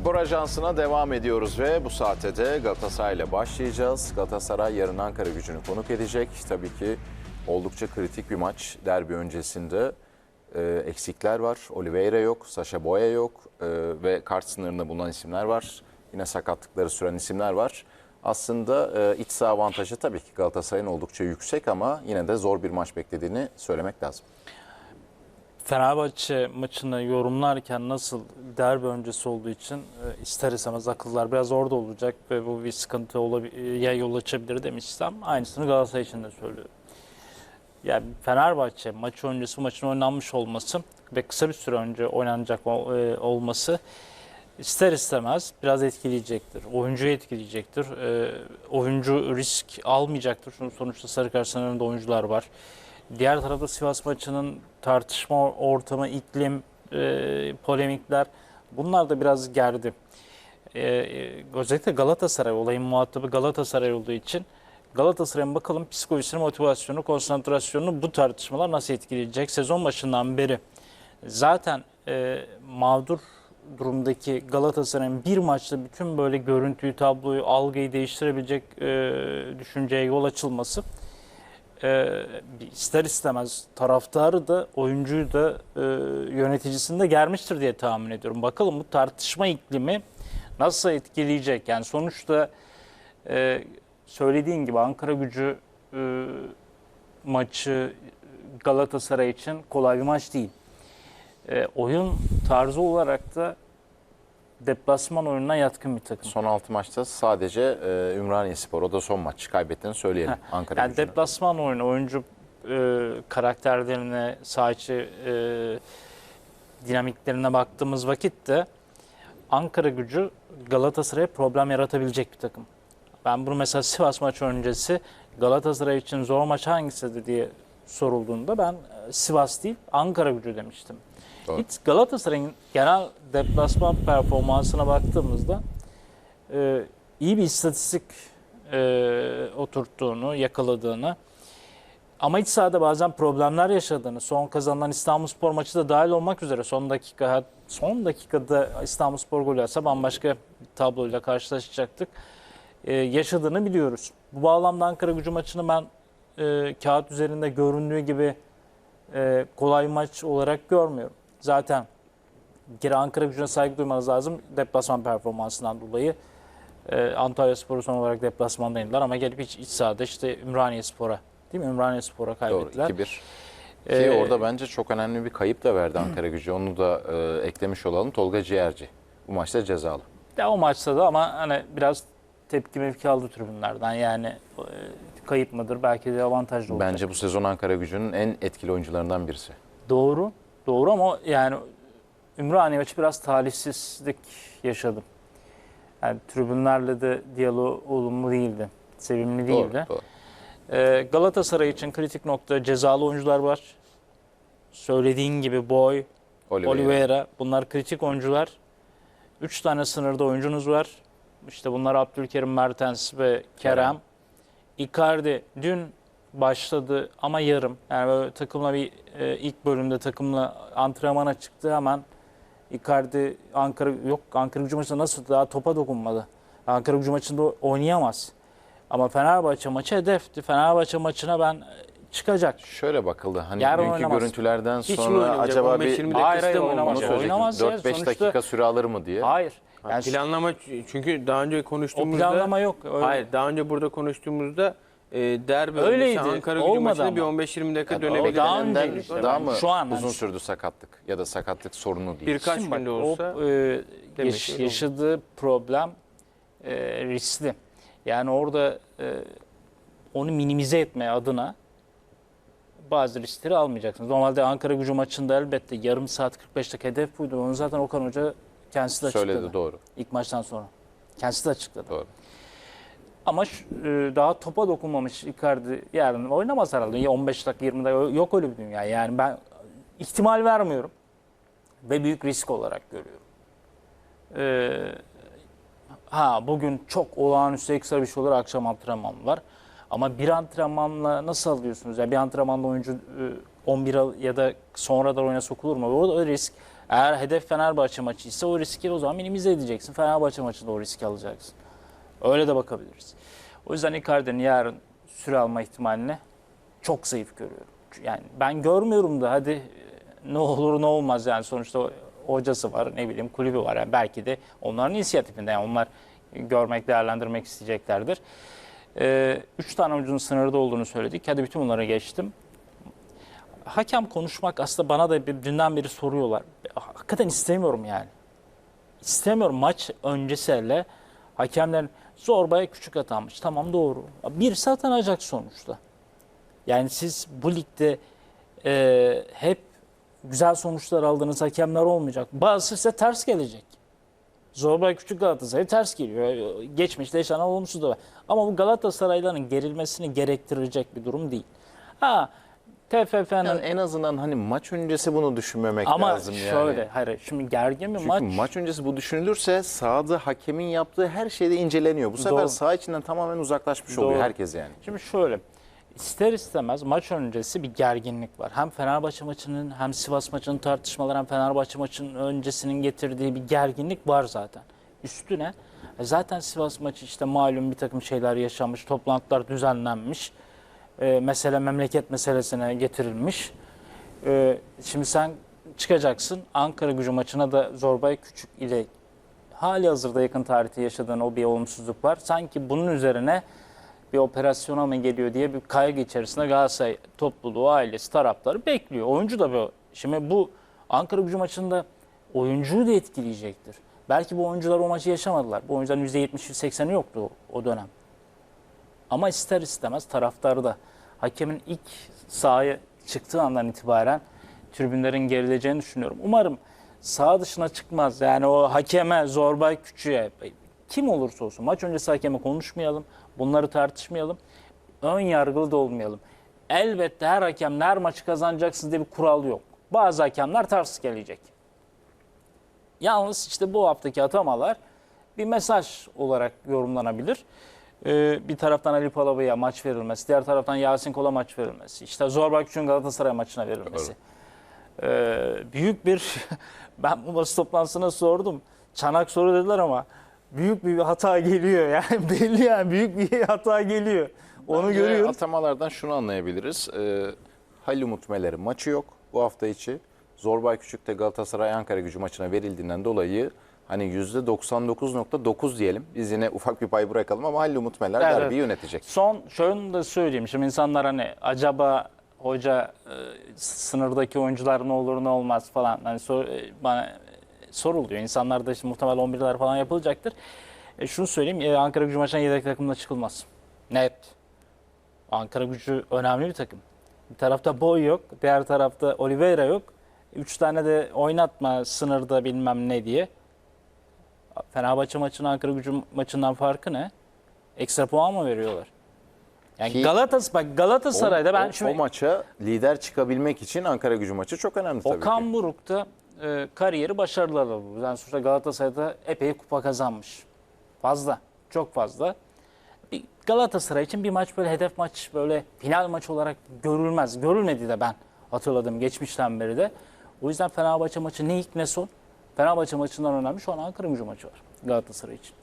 Spor Ajansı'na devam ediyoruz ve bu saate de Galatasaray ile başlayacağız. Galatasaray yarın Ankara gücünü konuk edecek. Tabii ki oldukça kritik bir maç. Derbi öncesinde e, eksikler var. Oliveira yok, Sasha Boya yok e, ve kart sınırında bulunan isimler var. Yine sakatlıkları süren isimler var. Aslında e, iç saha avantajı tabii ki Galatasaray'ın oldukça yüksek ama yine de zor bir maç beklediğini söylemek lazım. Fenerbahçe maçını yorumlarken nasıl derbi öncesi olduğu için e, ister istemez akıllar biraz orada olacak ve bu bir sıkıntı olabilir, yol açabilir demişsem aynısını Galatasaray için de söylüyorum. Yani Fenerbahçe maçı öncesi maçın oynanmış olması ve kısa bir süre önce oynanacak e, olması ister istemez biraz etkileyecektir. Oyuncuyu etkileyecektir. E, oyuncu risk almayacaktır. Çünkü sonuçta sarı kart oyuncular var. Diğer tarafta Sivas maçının tartışma ortamı, iklim, e, polemikler bunlar da biraz gerdi. E, e, özellikle Galatasaray olayın muhatabı Galatasaray olduğu için Galatasaray'ın bakalım psikolojisini, motivasyonu, konsantrasyonunu bu tartışmalar nasıl etkileyecek? Sezon başından beri zaten e, mağdur durumdaki Galatasaray'ın bir maçta bütün böyle görüntüyü, tabloyu, algıyı değiştirebilecek e, düşünceye yol açılması e, ister istemez taraftarı da oyuncuyu da e, yöneticisini germiştir diye tahmin ediyorum. Bakalım bu tartışma iklimi nasıl etkileyecek? Yani sonuçta e, söylediğin gibi Ankara gücü e, maçı Galatasaray için kolay bir maç değil. E, oyun tarzı olarak da deplasman oyununa yatkın bir takım. Son 6 maçta sadece e, Ümraniye Spor, o da son maç kaybettiğini söyleyelim Heh, Ankara Yani deplasman oyunu, oyuncu e, karakterlerine, saha içi e, dinamiklerine baktığımız vakitte Ankara gücü Galatasaray'a problem yaratabilecek bir takım. Ben bunu mesela Sivas maçı öncesi Galatasaray için zor maç hangisidir diye sorulduğunda ben e, Sivas değil Ankara gücü demiştim. Doğru. Hiç Galatasaray'ın genel deplasman performansına baktığımızda e, iyi bir istatistik e, oturttuğunu, yakaladığını ama iç sahada bazen problemler yaşadığını, son kazanılan İstanbulspor maçı da dahil olmak üzere son dakika son dakikada İstanbulspor golü atsa bambaşka bir tabloyla karşılaşacaktık. E, yaşadığını biliyoruz. Bu bağlamda Ankara gücü maçını ben e, kağıt üzerinde göründüğü gibi e, kolay maç olarak görmüyorum. Zaten bir kere Ankara gücüne saygı duymanız lazım deplasman performansından dolayı. E, Antalya Spor'u son olarak deplasmanda yendiler ama gelip hiç iç sahada işte Ümraniye Spor'a değil mi? Ümraniye Spor'a Doğru kaybettiler. 2-1. Ki Ee, orada bence çok önemli bir kayıp da verdi Ankara gücü. Onu da e, eklemiş olalım. Tolga Ciğerci. Bu maçta cezalı. De o maçta da ama hani biraz tepki mevki aldı tribünlerden. Yani e, kayıp mıdır? Belki de avantajlı olacak. Bence bu sezon Ankara gücünün en etkili oyuncularından birisi. Doğru. Doğru ama yani Ümraniye maçı biraz talihsizlik yaşadım. Yani tribünlerle de diyalog olumlu değildi. Sevimli değildi. Doğru, doğru. Ee, Galatasaray için kritik nokta cezalı oyuncular var. Söylediğin gibi Boy, Oliveira. Oliveira bunlar kritik oyuncular. Üç tane sınırda oyuncunuz var. İşte bunlar Abdülkerim Mertens ve Kerem. Kerem. Icardi dün başladı ama yarım. Yani böyle takımla bir e, ilk bölümde takımla antrenmana çıktı hemen Icardi Ankara yok Ankara Gücü maçında nasıl daha topa dokunmadı. Ankara Gücü maçında oynayamaz. Ama Fenerbahçe maçı hedefti. Fenerbahçe maçına ben e, çıkacak. Şöyle bakıldı. Hani Yarın dünkü oynamaz. görüntülerden Hiç sonra acaba 15-20 bir Hayır, hayır, oynamaz. onu olmayacak? söyleyecektim. Oynamaz ya, 4-5 sonuçta- dakika süre alır mı diye. Hayır. Yani planlama çünkü daha önce o konuştuğumuzda planlama yok. Öyle. hayır daha önce burada konuştuğumuzda e, derbi Öyleydi, öncesi Ankara Gücü maçında ama. bir 15-20 dakika Yani dönebilir. o daha önceydi işte. daha mı Şu an uzun sürdü sakatlık ya da sakatlık sorunu değil. Birkaç Şimdi bak, günde o, olsa e, demek yaş- yaşadığı problem e, riskli. Yani orada e, onu minimize etme adına bazı riskleri almayacaksınız. Normalde Ankara gücü maçında elbette yarım saat 45 dakika hedef buydu. Onu zaten Okan Hoca kendisi de açıkladı. Söyledi doğru. İlk maçtan sonra. Kendisi de açıkladı. Doğru. Ama şu- e, daha topa dokunmamış Icardi yarın oynamaz herhalde. Ya 15 dakika 20 dakika yok öyle bir dünya. Yani ben ihtimal vermiyorum. Ve büyük risk olarak görüyorum. Ee, ha bugün çok olağanüstü ekstra bir şey olur akşam antrenman var. Ama bir antrenmanla nasıl alıyorsunuz? Yani bir antrenmanla oyuncu e, 11 al- ya da sonradan oyuna sokulur mu? Orada risk Eğer hedef Fenerbahçe maçı ise o riski o zaman minimize edeceksin. Fenerbahçe maçında o riski alacaksın. Öyle de bakabiliriz. O yüzden Icardi'nin yarın süre alma ihtimalini çok zayıf görüyorum. Yani ben görmüyorum da hadi e, ne olur ne olmaz yani sonuçta hocası var ne bileyim kulübü var. Yani belki de onların inisiyatifinde yani onlar görmek değerlendirmek isteyeceklerdir. Ee, üç tane oyuncunun sınırda olduğunu söyledik. Hadi bütün bunlara geçtim. Hakem konuşmak aslında bana da bir dünden beri soruyorlar. Hakikaten istemiyorum yani. İstemiyorum maç öncesi hakemler zorbaya küçük atanmış. Tamam doğru. Bir atanacak sonuçta. Yani siz bu ligde e, hep güzel sonuçlar aldığınız hakemler olmayacak. Bazısı size ters gelecek. Zorbay Küçük Galatasaray ters geliyor. Geçmişte yaşanan olumsuz da var. Ama bu Galatasaraylıların gerilmesini gerektirecek bir durum değil. Ha TFF'nin Yani en azından hani maç öncesi bunu düşünmemek ama lazım yani. şöyle hayır şimdi gergin bir Çünkü maç. maç. öncesi bu düşünülürse sahada hakemin yaptığı her şeyde inceleniyor. Bu sefer Doğru. saha içinden tamamen uzaklaşmış Doğru. oluyor herkes yani. Şimdi şöyle ister istemez maç öncesi bir gerginlik var. Hem Fenerbahçe maçının hem Sivas maçının tartışmaları hem Fenerbahçe maçının öncesinin getirdiği bir gerginlik var zaten. Üstüne e, zaten Sivas maçı işte malum bir takım şeyler yaşanmış, toplantılar düzenlenmiş. E, mesele memleket meselesine getirilmiş. E, şimdi sen çıkacaksın Ankara gücü maçına da Zorbay Küçük ile hali hazırda yakın tarihte yaşadığın o bir olumsuzluk var. Sanki bunun üzerine bir operasyona mı geliyor diye bir kaygı içerisinde Galatasaray topluluğu, ailesi, taraftarı bekliyor. Oyuncu da bu. Şimdi bu Ankara gücü maçında oyuncuyu da etkileyecektir. Belki bu oyuncular o maçı yaşamadılar. Bu oyuncuların %70-80'i yoktu o dönem. Ama ister istemez taraftarı da hakemin ilk sahaya çıktığı andan itibaren tribünlerin gerileceğini düşünüyorum. Umarım sağ dışına çıkmaz. Yani o hakeme, zorbay küçüğe kim olursa olsun maç öncesi hakeme konuşmayalım. Bunları tartışmayalım. Ön yargılı da olmayalım. Elbette her hakem her maçı kazanacaksınız diye bir kural yok. Bazı hakemler ters gelecek. Yalnız işte bu haftaki atamalar bir mesaj olarak yorumlanabilir. Ee, bir taraftan Ali Palaba'ya maç verilmesi, diğer taraftan Yasin Kol'a maç verilmesi, işte Zorbay Küçük'ün Galatasaray maçına verilmesi. Ee, büyük bir, ben bu basın toplantısına sordum. Çanak soru dediler ama büyük bir hata geliyor yani belli yani büyük bir hata geliyor. Onu Bence görüyoruz. Atamalardan şunu anlayabiliriz. Ee, Halil Umut Meler'in maçı yok bu hafta içi. Zorbay Küçük'te Galatasaray Ankara gücü maçına verildiğinden dolayı hani %99.9 diyelim. Biz yine ufak bir pay bırakalım ama Halil Umut Meler Evet, derbiyi yönetecek. Son şunu da söyleyeyim. Şimdi insanlar hani acaba hoca e, sınırdaki oyuncular ne olur ne olmaz falan hani sor- e, bana e, soruluyor. İnsanlar da işte muhtemelen 11'ler falan yapılacaktır. E, şunu söyleyeyim. e, Ankara Gücü maçına yedek takımla çıkılmaz. Net. Ankara Gücü önemli bir takım. Bir tarafta Boy yok, diğer tarafta Oliveira yok. Üç tane de oynatma sınırda bilmem ne diye. Fenerbahçe maçının Ankara Gücü maçından farkı ne? Ekstra puan mı veriyorlar? Yani Ki- Galatas bak Galatasaray'da o, ben o- şimdi o maça lider çıkabilmek için Ankara gücü maçı çok önemli tabii Okan ki. Buruk da e, kariyeri başarılarla buldu. Yani sonuçta Galatasaray'da epey kupa kazanmış. Fazla, çok fazla. Bir Galatasaray için bir maç böyle hedef maç, böyle final maç olarak görülmez. Görülmedi de ben hatırladım geçmişten beri de. O yüzden Fenerbahçe maçı ne ilk ne son. Fenerbahçe maçından önemli şu an Ankara gücü maçı var Galatasaray için.